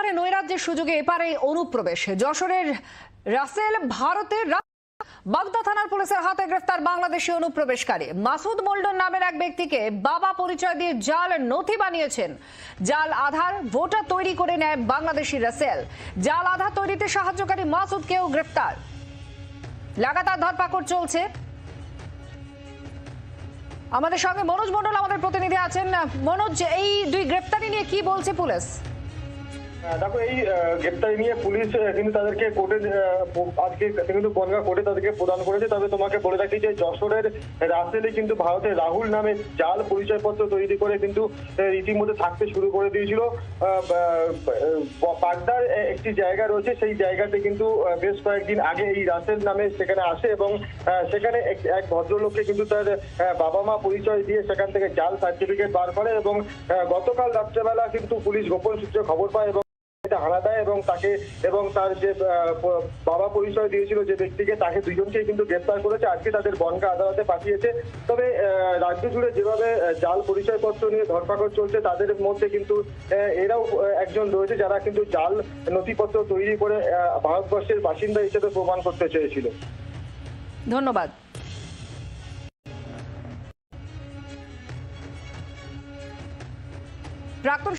ওপারে নৈরাজ্যের সুযোগে এপারে অনুপ্রবেশ। যশোরের রাসেল ভারতের বাগদা থানার পুলিশের হাতে গ্রেফতার বাংলাদেশি অনুপ্রবেশকারী। মাসুদ মোল্ডন নামের এক ব্যক্তিকে বাবা পরিচয় দিয়ে জাল নথি বানিয়েছেন। জাল আধার ভোটার তৈরি করে নেয় বাংলাদেশি রাসেল। জাল আধার তৈরিতে সাহায্যকারী মাসুদকেও গ্রেফতার। লাগাতার ধরপাকড় চলছে। আমাদের সঙ্গে মনোজ মন্ডল আমাদের প্রতিনিধি আছেন। মনোজ, এই দুই গ্রেপ্তারি নিয়ে কি বলছে পুলিশ? দেখো এই গ্রেপ্তারি নিয়ে পুলিশ কিন্তু তাদেরকে কোর্টে আজকে কিন্তু বনগা কোর্টে তাদেরকে প্রদান করেছে। তবে তোমাকে বলে রাখি যে যশোরের রাসেলে কিন্তু ভারতের রাহুল নামে জাল পরিচয়পত্র তৈরি করে কিন্তু রীতিমতো থাকতে শুরু করে দিয়েছিল। আহ, একটি জায়গা রয়েছে সেই জায়গাতে কিন্তু বেশ কয়েকদিন আগে এই রাসেল নামে সেখানে আসে এবং সেখানে এক ভদ্রলোককে কিন্তু তার বাবা মা পরিচয় দিয়ে সেখান থেকে জাল সার্টিফিকেট বার করে এবং গতকাল রাত্রেবেলা কিন্তু পুলিশ গোপন সূত্রে খবর পায় এবং এটা দেয় এবং তাকে এবং তার যে বাবা পরিচয় দিয়েছিল যে ব্যক্তিকে, তাকে দুজনকেই কিন্তু গ্রেফতার করেছে। আজকে তাদের বনকা আদালতে পাঠিয়েছে। তবে রাজ্য জুড়ে যেভাবে জাল পরিচয়পত্র নিয়ে ধরপাকড় চলছে, তাদের মধ্যে কিন্তু এরাও একজন রয়েছে যারা কিন্তু জাল নথিপত্র তৈরি করে ভারতবর্ষের বাসিন্দা হিসেবে প্রমাণ করতে চেয়েছিল। ধন্যবাদ। প্রাক্তন